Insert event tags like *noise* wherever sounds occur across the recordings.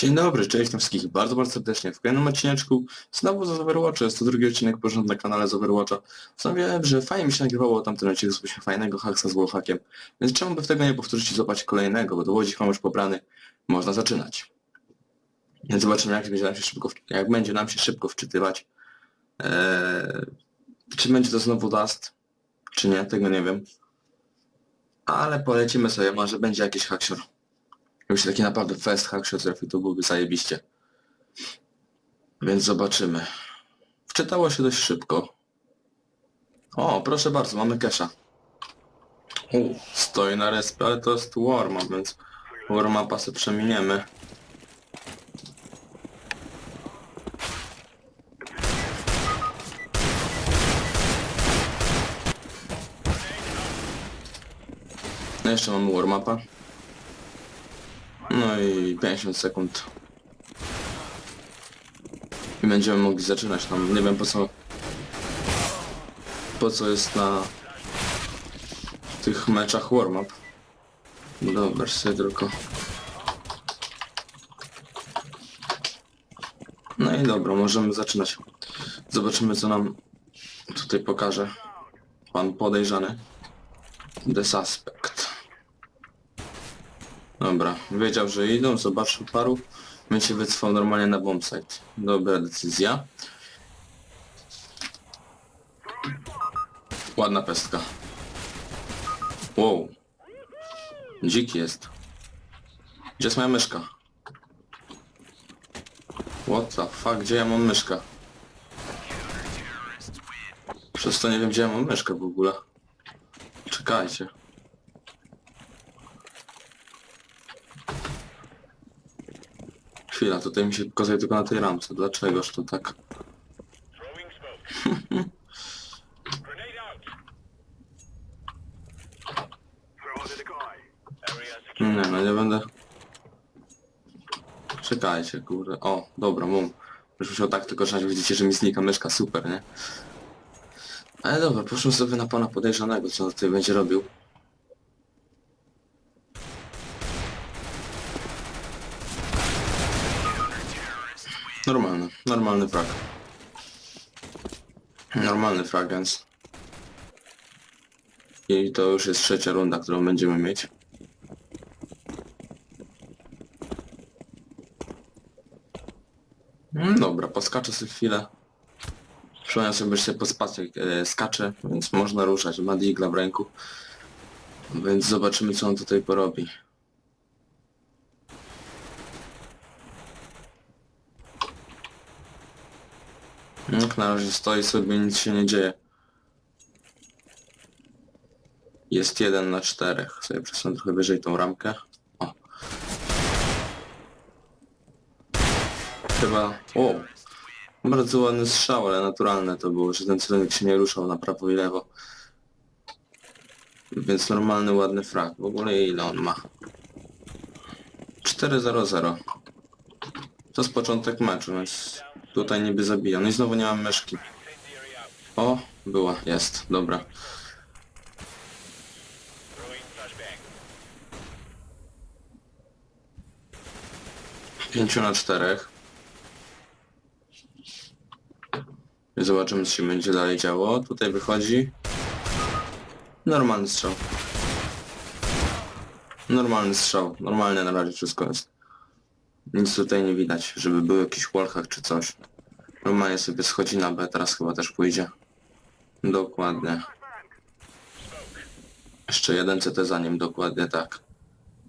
Dzień dobry, cześć wszystkich bardzo, bardzo serdecznie w kolejnym odcineczku znowu z Overwatcha, jest to drugi odcinek porządny na kanale z Overwatcha. Postanowiłem, że fajnie mi się nagrywało tamten odcinek, zrobiliśmy fajnego haksa z wallhackiem, więc czemu by w tego nie powtórzyć i złapać kolejnego, bo do łodzi mam już pobrany, można zaczynać. Więc zobaczymy jak będzie nam się szybko, jak będzie nam się szybko wczytywać. Eee, czy będzie to znowu Dust, czy nie, tego nie wiem. Ale polecimy sobie, może będzie jakiś haksior. Już taki naprawdę fest hackshot trafił, to byłby zajebiście. Więc zobaczymy. Wczytało się dość szybko. O, proszę bardzo, mamy kesza. U, stoi na respie, ale to jest warm więc warm sobie przeminiemy. No jeszcze mamy warm no i 50 sekund. I będziemy mogli zaczynać tam. Nie wiem po co... Po co jest na tych meczach warm-up. No Dobra, sobie tylko... No i dobra, możemy zaczynać. Zobaczymy co nam tutaj pokaże pan podejrzany. The Suspect. Dobra, wiedział, że idą, zobaczył paru. My się wycofał normalnie na bombsite. Dobra decyzja. Ładna pestka. Wow. Dziki jest. Gdzie jest moja myszka? What the fuck, gdzie ja mam myszkę? Przez to nie wiem gdzie ja mam myszkę w ogóle. Czekajcie. Chwila, tutaj mi się pokazuje tylko na tej ramce. Dlaczegoż to tak? *laughs* Nie, no nie będę... Czekajcie, kurde. O, dobra, mum. Już musiał tak tylko trzymać, widzicie, że mi znika myszka, super, nie? Ale dobra, proszę sobie na pana podejrzanego, co on tutaj będzie robił. Normalny, normalny frag. Normalny frag, więc... I to już jest trzecia runda, którą będziemy mieć. Mm, Dobra, poskaczę sobie chwilę. Przypomniałem sobie, że się po spacji e, skacze, więc można ruszać. Ma digla w ręku. Więc zobaczymy co on tutaj porobi. Jak na razie stoi sobie, nic się nie dzieje. Jest jeden na czterech. Sobie przesunę trochę wyżej tą ramkę. O. Chyba... O! Bardzo ładny strzał, ale naturalne to było, że ten celownik się nie ruszał na prawo i lewo. Więc normalny, ładny frag. W ogóle ile on ma? 4-0-0. To jest początek meczu, więc tutaj niby zabijam. No i znowu nie mam myszki. O, była, jest, dobra. 5 na 4. I zobaczymy co się będzie dalej działo. Tutaj wychodzi. Normalny strzał. Normalny strzał. Normalnie na razie wszystko jest. Nic tutaj nie widać, żeby był jakiś wallhack czy coś. Normalnie sobie schodzi na B, teraz chyba też pójdzie. Dokładnie. Jeszcze jeden CT za nim, dokładnie tak.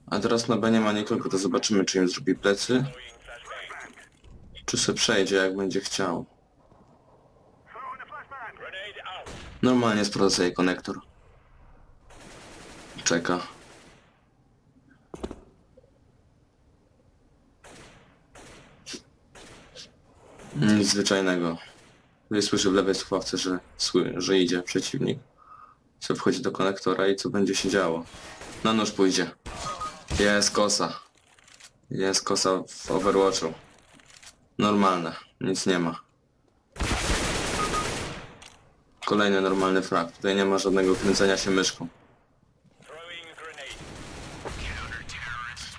A teraz na B nie ma nikogo, to zobaczymy czy im zrobi plecy. Czy se przejdzie jak będzie chciał. Normalnie sprawdza sobie konektor. Czeka. Nic zwyczajnego. Tutaj słyszę w lewej słuchawce, że, sły- że idzie przeciwnik. Co wchodzi do konektora i co będzie się działo. Na nóż pójdzie. Jest kosa. Jest kosa w Overwatchu. Normalne. Nic nie ma. Kolejny normalny frag. Tutaj nie ma żadnego kręcenia się myszką.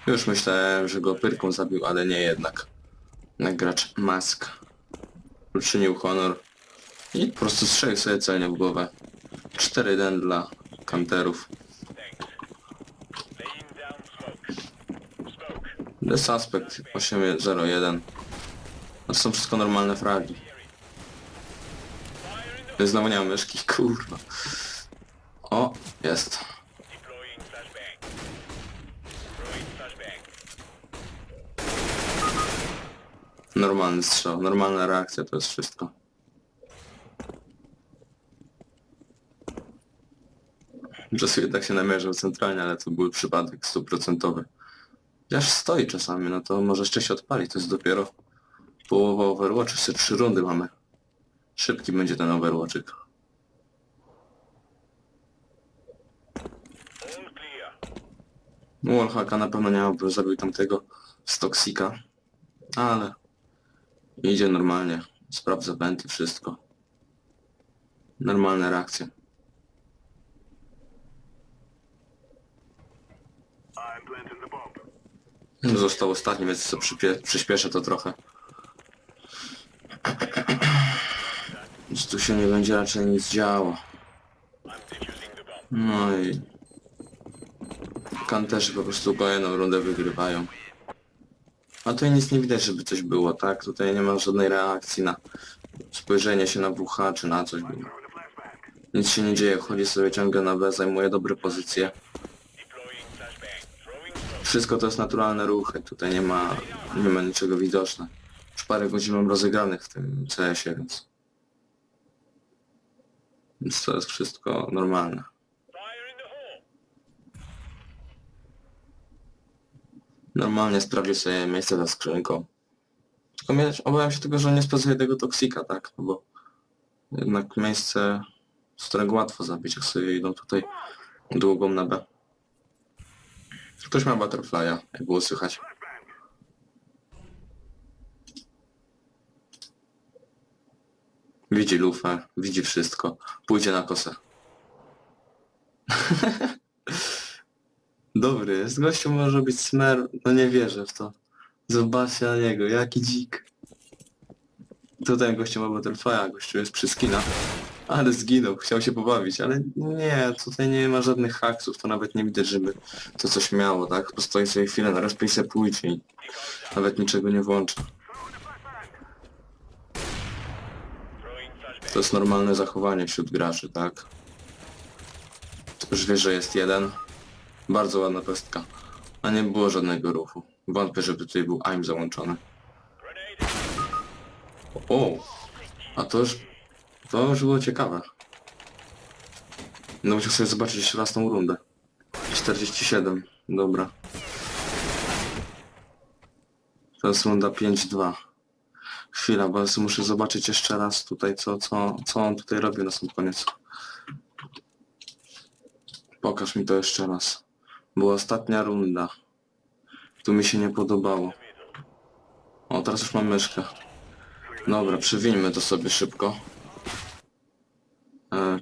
Już myślałem, że go pyrką zabił, ale nie jednak. Jak gracz Mask uczynił honor i po prostu strzelił sobie celnie w głowę. 4-1 dla kanterów. The Suspect 801. To są wszystko normalne fragi. Znowu nie mam myszki, *laughs* kurwa. O, jest. Normalny strzał, normalna reakcja, to jest wszystko. Czasem jednak się namierzał centralnie, ale to był przypadek stuprocentowy. Aż stoi czasami, no to może jeszcze się odpali, to jest dopiero połowa Overwatch, jeszcze trzy rundy mamy. Szybki będzie ten clear. Wallhacka na pewno nie miałby, zabił tamtego z Toxika, ale idzie normalnie, sprawdza wenty, wszystko. Normalne reakcje. Bomb. Został ostatni, więc co przyspieszę to trochę. Więc tu się nie będzie raczej nic działo. No i... Kanterzy po prostu kolejną rundę wygrywają. A tutaj nic nie widać, żeby coś było, tak? Tutaj nie ma żadnej reakcji na spojrzenie się na WH czy na coś. Nic się nie dzieje, chodzi sobie ciągle na B, zajmuje dobre pozycje. Wszystko to jest naturalne ruchy, tutaj nie ma, nie ma niczego widoczne. Już parę godzin mam rozegranych w tym CS-ie, więc... Więc to jest wszystko normalne. Normalnie sprawdził sobie miejsce za skrzynką. Tylko obawiam się tego, że nie sprawdzuje tego toksika, tak? No bo jednak miejsce, z którego łatwo zabić, jak sobie idą tutaj długą na B. Ktoś ma butterfly'a, jak było słychać. Widzi lufę, widzi wszystko. Pójdzie na kosę. *laughs* Dobry jest. Gościu może być smer. No nie wierzę w to. Zobaczcie na niego, jaki dzik. Tutaj gościu ma butterfly'a, gościu jest przy skinach. Ale zginął, chciał się pobawić, ale nie, tutaj nie ma żadnych haksów, to nawet nie widać, żeby to coś miało, tak? Postoi sobie chwilę, na rozpij se pójdzie i nawet niczego nie flashbang. To jest normalne zachowanie wśród graczy, tak? Już wiesz, że jest jeden. Bardzo ładna pestka. A nie było żadnego ruchu. Wątpię, żeby tutaj był AIM załączony. O! A to już... To już było ciekawe. No musiał sobie zobaczyć jeszcze raz tą rundę. 47. Dobra. To jest runda 5-2. Chwila, bo muszę zobaczyć jeszcze raz tutaj, co, co, co on tutaj robi na sam koniec. Pokaż mi to jeszcze raz. Była ostatnia runda. Tu mi się nie podobało. O, teraz już mam myszkę. Dobra, przewińmy to sobie szybko. E,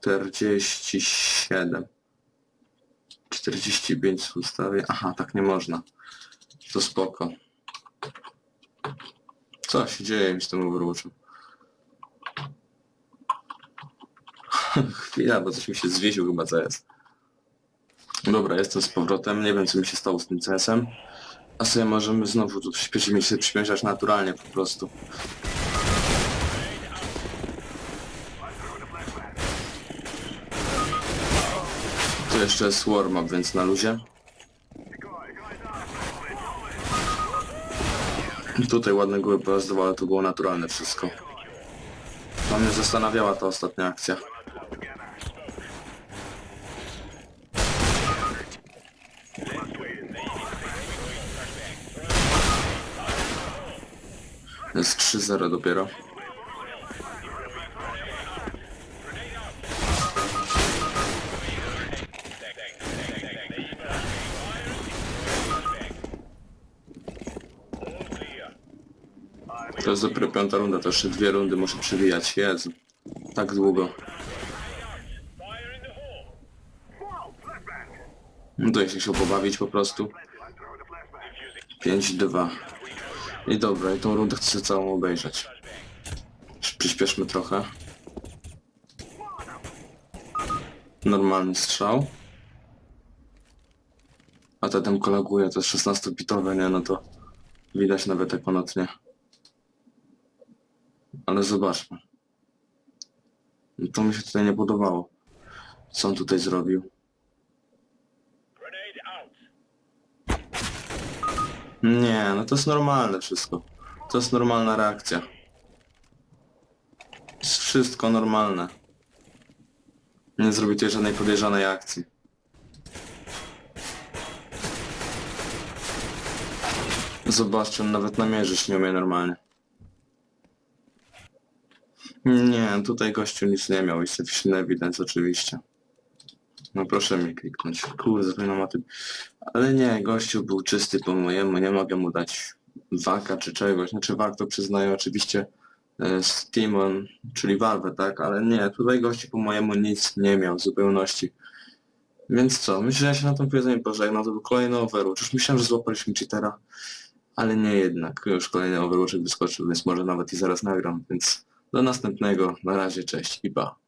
47. 45 ustawię. Aha, tak nie można. To spoko. Co się dzieje mi z tym Overwatchem? *laughs* Chwila, bo coś mi się zwiesił chyba CS. Dobra, jestem z powrotem. Nie wiem co mi się stało z tym CS-em. A sobie możemy znowu tu przyspieszyć mi się przyspieszać naturalnie po prostu. Tu jeszcze jest warm-up, więc na luzie. Tutaj ładne góry pojazdowe, ale to było naturalne wszystko. To mnie zastanawiała ta ostatnia akcja. Jest 3-0 dopiero. To jest dopiero piąta runda, to jeszcze dwie rundy muszę przewijać. Jezu. Tak długo. No to jeśli się pobawić po prostu. 5-2. I dobra, i tą rundę chcę całą obejrzeć. Przyspieszmy trochę. Normalny strzał. A to tam koleguje, to jest 16-bitowe, nie? No to widać nawet jak ponadnie. Ale zobaczmy. No To mi się tutaj nie podobało. Co on tutaj zrobił? Nie, no to jest normalne wszystko. To jest normalna reakcja. Jest wszystko normalne. Nie zrobi tutaj żadnej podejrzanej akcji. Zobaczcie, on nawet namierzyć nie umie normalnie. Nie, tutaj gościu nic nie miał i sufficient evidence oczywiście. No proszę mi kliknąć. Kurde, zapominam o tym. Ale nie, gościu był czysty po mojemu, nie mogę mu dać waka czy czegoś. Znaczy wak to oczywiście e, z Timon, czyli Valve, tak? Ale nie, tutaj gościu po mojemu nic nie miał w zupełności. Więc co, myślę, że ja się na tym powiedzeniu pożegnam, to był kolejny Overwatch. Już myślałem, że złapaliśmy cheatera, ale nie jednak. Już kolejny Overwatch wyskoczył, więc może nawet i zaraz nagram, więc do następnego. Na razie, cześć i pa.